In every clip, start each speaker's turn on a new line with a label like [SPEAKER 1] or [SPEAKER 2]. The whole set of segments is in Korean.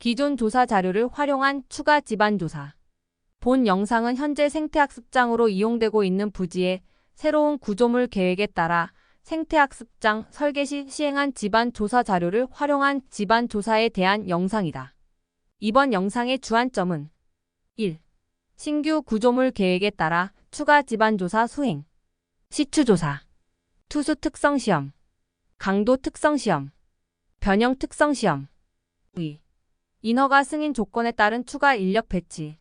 [SPEAKER 1] 기존 조사 자료를 활용한 추가 지반 조사. 본 영상은 현재 생태학습장으로 이용되고 있는 부지의 새로운 구조물 계획에 따라 생태학습장 설계 시 시행한 집안 조사 자료를 활용한 집안 조사에 대한 영상이다. 이번 영상의 주안점은 1. 신규 구조물 계획에 따라 추가 집안 조사 수행. 시추 조사. 투수 특성 시험. 강도 특성 시험. 변형 특성 시험. 2. 인허가 승인 조건에 따른 추가 인력 배치.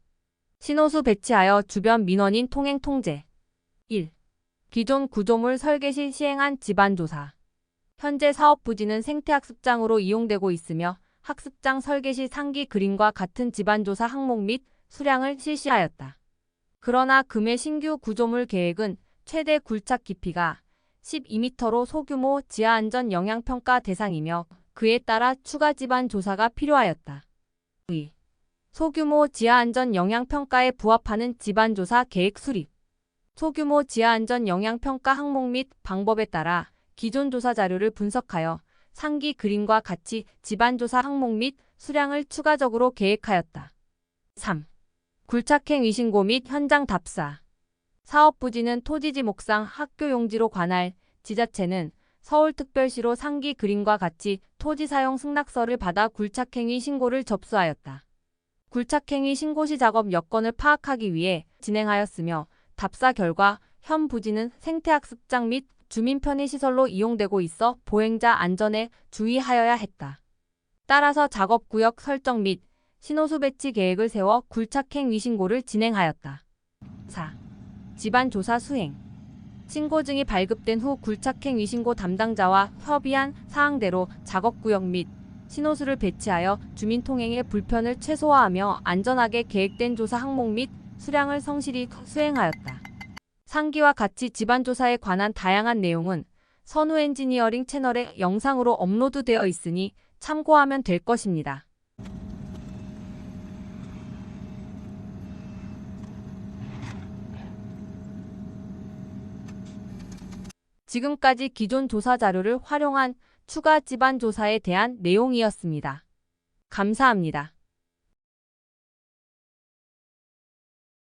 [SPEAKER 1] 신호수 배치하여 주변 민원인 통행 통제. 1. 기존 구조물 설계 시 시행한 집안 조사. 현재 사업 부지는 생태학습장으로 이용되고 있으며 학습장 설계 시 상기 그림과 같은 집안 조사 항목 및 수량을 실시하였다. 그러나 금의 신규 구조물 계획은 최대 굴착 깊이가 12m로 소규모 지하 안전 영향 평가 대상이며 그에 따라 추가 집안 조사가 필요하였다. 의. 소규모 지하 안전 영향 평가에 부합하는 집안 조사 계획 수립. 소규모 지하 안전 영향 평가 항목 및 방법에 따라 기존 조사 자료를 분석하여 상기 그림과 같이 집안 조사 항목 및 수량을 추가적으로 계획하였다. 3. 굴착행 위신고 및 현장 답사. 사업 부지는 토지지 목상 학교 용지로 관할 지자체는 서울특별시로 상기 그림과 같이 토지 사용 승낙서를 받아 굴착행위 신고를 접수하였다. 굴착행위 신고 시 작업 여건을 파악하기 위해 진행하였으며 답사 결과 현 부지는 생태학습장 및 주민 편의시설로 이용되고 있어 보행자 안전에 주의하여야 했다. 따라서 작업구역 설정 및 신호수 배치 계획을 세워 굴착행 위 신고를 진행하였다. 4. 집안 조사 수행. 신고증이 발급된 후 굴착행 위신고 담당자와 협의한 사항대로 작업구역 및 신호수를 배치하여 주민 통행의 불편을 최소화하며 안전하게 계획된 조사 항목 및 수량을 성실히 수행하였다. 상기와 같이 집안 조사에 관한 다양한 내용은 선우 엔지니어링 채널에 영상으로 업로드되어 있으니 참고하면 될 것입니다. 지금까지 기존 조사 자료를 활용한 추가 집안 조사에 대한 내용이었습니다. 감사합니다.